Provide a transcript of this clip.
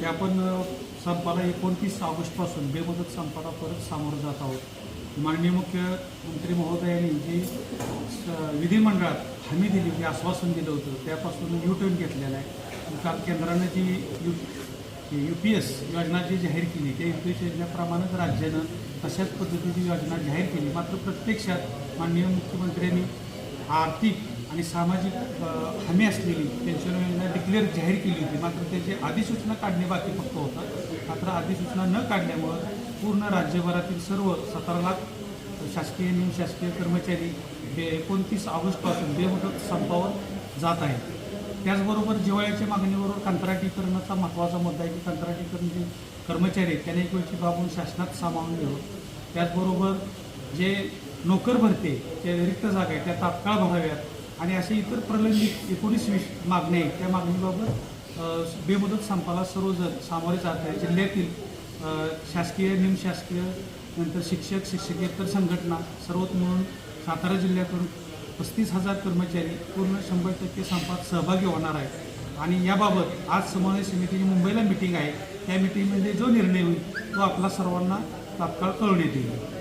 की आपण संपाला एकोणतीस ऑगस्टपासून बेमुदत संपाला परत सामोरं जात आहोत. माननीय मुख्यमंत्री महोदयांनी जी स- विधिमंडळात हमी दिली होती आश्वासन दिलं होतं त्यापासून यू टर्न घेतलेला आहे. काल केंद्रानं जी यू यू पी एस योजना जी जाहीर केली त्या यू पी एस योजनेप्रमाणेच राज्यानं तशाच पद्धतीची योजना जाहीर केली. मात्र प्रत्यक्षात माननीय मुख्यमंत्र्यांनी आर्थिक आणि सामाजिक हमी असलेली पेन्शन योजना डिक्लेअर जाहीर केली होती. मात्र त्याची अधिसूचना काढणे बाकी फक्त होतं. मात्र अधिसूचना न काढल्यामुळं पूर्ण राज्यभरातील सर्व सतरा लाख शासकीय निमशासकीय कर्मचारी बे एकोणतीस ऑगस्टपासून बेमुदत संपावर जात आहेत. त्याचबरोबर जिवाळ्याच्या मागणीबरोबर कंत्राटीकरणाचा महत्त्वाचा मुद्दा आहे की कंत्राटीकरण जे कर्मचारी आहेत त्यांनी एक वेळची बाबून शासनात सामावून घ्यावं. त्याचबरोबर जे नोकर भरते जे रिक्त जागा आहेत त्या तात्काळ भराव्यात. आणि असे इतर प्रलंबित एकोणीस वीस मागण्या आहेत. त्या मागणीबाबत बेमुदत संपाला सर्वजण सामोरे जात आहे जिल्ह्यातील शासकीय निमशासकीय नंतर शिक्षक शिक्षकेतर संघटना सर्वच म्हणून सातारा जिल्ह्यातून पस्तीस हजार कर्मचारी पूर्ण शंभर टक्के संपात सहभागी होणार आहेत. आणि याबाबत आज समन्वय समितीची मुंबईला मिटिंग आहे. त्या मिटिंगमध्ये जो निर्णय होईल तो आपला सर्वांना तात्काळ कळवण्यात येईल.